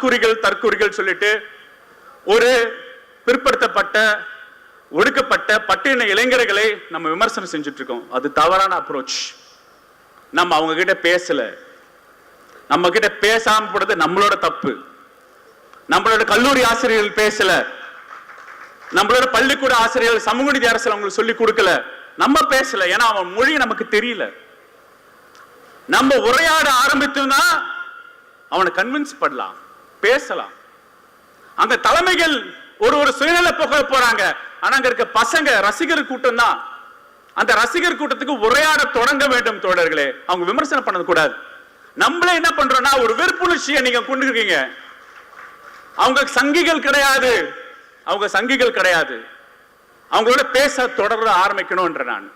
தற்குறிகள் தற்குறிகள் சொல்லிட்டு ஒரு பிற்படுத்தப்பட்ட ஒடுக்கப்பட்ட பட்டின இளைஞர்களை நம்ம விமர்சனம் செஞ்சுட்டு இருக்கோம் அது தவறான அப்ரோச் நம்ம அவங்க கிட்ட பேசல. நம்ம கிட்ட பேசாம போடுறது நம்மளோட தப்பு. நம்மளோட கல்லூரி ஆசிரியர்கள் பேசல. நம்மளோட பள்ளிக்கூட ஆசிரியர்கள் சமூக நீதி அரசு அவங்களுக்கு சொல்லி கொடுக்கல. நம்ம பேசல. ஏன்னா அவன் மொழி நமக்கு தெரியல. நம்ம உரையாட ஆரம்பித்தோம்னா அவனை கன்வின்ஸ் பண்ணலாம். பேசலாம். அந்த தலைமைகள் ஒரு ஒரு சுயநல போக போறாங்க. ஆனா அங்க இருக்க பசங்க ரசிகர் கூட்டம் தான். அந்த ரசிகர் கூட்டத்துக்கு உரையாட தொடங்க வேண்டும் தோழர்களே. அவங்க விமர்சனம் பண்ண கூடாது. நம்மளே என்ன பண்றோம்னா ஒரு வெறுப்புணர்ச்சியை நீங்க கொண்டு இருக்கீங்க அவங்க சங்கிகள் கிடையாது. அவங்க சங்கிகள் கிடையாது. அவங்களோட பேச தொடர ஆரம்பிக்கணும்ன்ற நான்.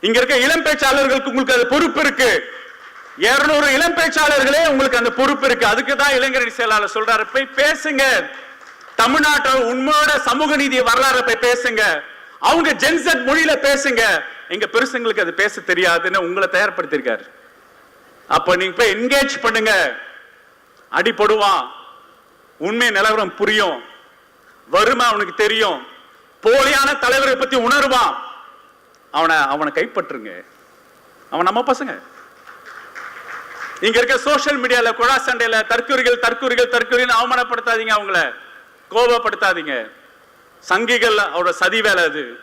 இங்க இருக்க இளம் பேச்சாளர்களுக்கு உங்களுக்கு அது பொறுப்பு இருக்கு. இருநூறு இளம் பேச்சாளர்களே உங்களுக்கு அந்த பொறுப்பு இருக்கு. அதுக்கு தான் இளைஞரணி செயலாளர் சொல்றாரு. போய் பேசுங்க. தமிழ்நாட்டோட உண்மையோட சமூக நீதி வரலாறு போய் பேசுங்க. அவங்க ஜென்சட் மொழியில பேசுங்க. எங்க பெருசுங்களுக்கு அது பேச தெரியாதுன்னு உங்களை தயார்படுத்தியிருக்காரு. அப்ப நீங்க போய் என்கேஜ் பண்ணுங்க. அடிபடுவான். உண்மை நிலவரம் புரியும். வறுமை அவனுக்கு தெரியும். போலியான தலைவரை பத்தி உணர்வான். அவனை அவனை கைப்பற்றுங்க. அவன் நம்ம பசங்க. இங்க இருக்க சோஷியல் மீடியால குழா சண்டையில தற்கொலைகள் தற்கொலைகள் தற்கொலைன்னு அவமானப்படுத்தாதீங்க அவங்கள. கோபப்படுத்தாதீங்க. சங்கிகள் அவரோட சதி வேலை அது.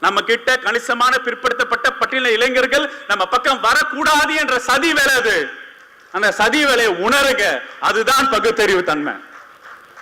நம்ம கிட்ட கணிசமான பிற்படுத்தப்பட்ட பட்டியல இளைஞர்கள் நம்ம பக்கம் வரக்கூடாது என்ற சதி வேலை அது. அந்த சதி வேலையை உணருங்க. அதுதான் பகுத்தறிவு தன்மை.